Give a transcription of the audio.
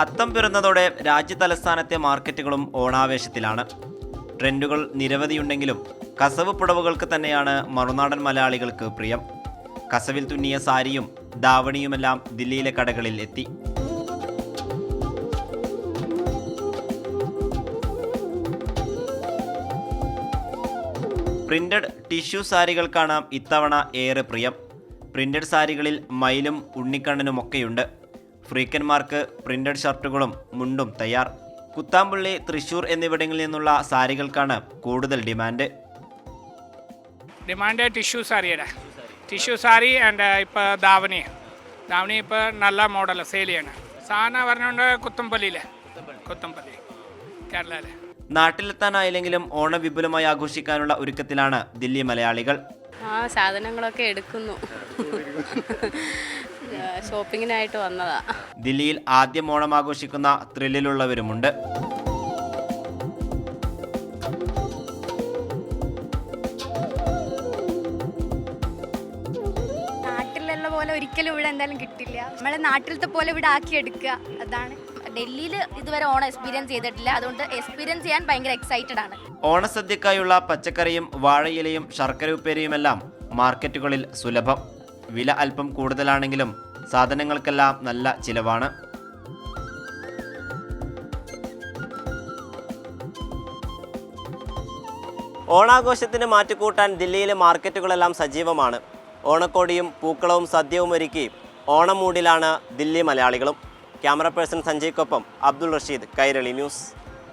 പുത്തം പിറന്നതോടെ രാജ്യതലസ്ഥാനത്തെ മാർക്കറ്റുകളും ഓണാവേശത്തിലാണ്. ട്രെൻഡുകൾ നിരവധിയുണ്ടെങ്കിലും കസവ് പുടവുകൾക്ക് തന്നെയാണ് മറുനാടൻ മലയാളികൾക്ക് പ്രിയം. കസവിൽ തുന്നിയ സാരിയും ദാവണിയുമെല്ലാം ദില്ലിയിലെ കടകളിൽ എത്തി. പ്രിന്റഡ് ടിഷ്യൂ സാരികൾക്കാണ് ഇത്തവണ ഏറെ പ്രിയം. പ്രിന്റഡ് സാരികളിൽ മയിലും ഉണ്ണിക്കണ്ണനുമൊക്കെയുണ്ട്. ഫ്രീക്കന്മാർക്ക് പ്രിന്റഡ് ഷർട്ടുകളും മുണ്ടും തയ്യാർ. കുത്താമ്പുള്ളി തൃശൂർ എന്നിവിടങ്ങളിൽ നിന്നുള്ള സാരികൾക്കാണ് കൂടുതൽ ഡിമാൻഡ്. ഡിമാൻഡ് ടിഷ്യൂ സാരിയുടെ. ടിഷ്യൂ സാരി ആൻഡ് ഇപ്പോൾ ദാവണി ദാവണി ഇപ്പോൾ നല്ല മോഡൽ സെയിൽ ചെയ്യണം. സാധനം പറഞ്ഞുകൊണ്ട് കുത്തമ്പള്ളിയിലെ കുത്തമ്പള്ളി കേരളയിലെ നാട്ടിലെത്താനായില്ലെങ്കിലും ഓണ വിപുലമായി ആഘോഷിക്കാനുള്ള ഒരുക്കത്തിലാണ് ദില്ലി മലയാളികൾ. ആ സാധനങ്ങളൊക്കെ എടുക്കുന്നു. ഷോപ്പിങ്ങിനായിട്ട് വന്നതാ. ദില്ലിയിൽ ആദ്യം ഓണം ആഘോഷിക്കുന്ന ത്രില്ലിലുള്ളവരുമുണ്ട്. നാട്ടിലുള്ള പോലെ ഒരിക്കലും ഇവിടെ എന്തായാലും കിട്ടില്ല. നമ്മളെ നാട്ടിലത്തെ പോലെ ഇവിടെ ആക്കി എടുക്കുക. അതാണ്. ഡൽഹിയിൽ ഇതുവരെ ഓണം എക്സ്പീരിയൻസ് ചെയ്തിട്ടില്ല. അതുകൊണ്ട് എക്സ്പീരിയൻസ് ചെയ്യാൻ ഭയങ്കര എക്സൈറ്റഡ് ആണ്. ഓണസദ്യക്കായുള്ള പച്ചക്കറിയും വാഴയിലയും ശർക്കര ഉപ്പേരിയുമെല്ലാം മാർക്കറ്റുകളിൽ സുലഭം. വില അല്പം കൂടുതലാണെങ്കിലും സാധനങ്ങൾക്കെല്ലാം നല്ല ചിലവാണ്. ഓണാഘോഷത്തിന് മാറ്റുകൂട്ടാൻ ദില്ലിയിലെ മാർക്കറ്റുകളെല്ലാം സജീവമാണ്. ഓണക്കോടിയും പൂക്കളവും സദ്യവും ഒരുക്കി ഓണം മൂഡിലാണ് ദില്ലി മലയാളികളും. ക്യാമറ പേഴ്സൺ സഞ്ജയ്ക്കൊപ്പം അബ്ദുൾ റഷീദ് കൈരളി ന്യൂസ്.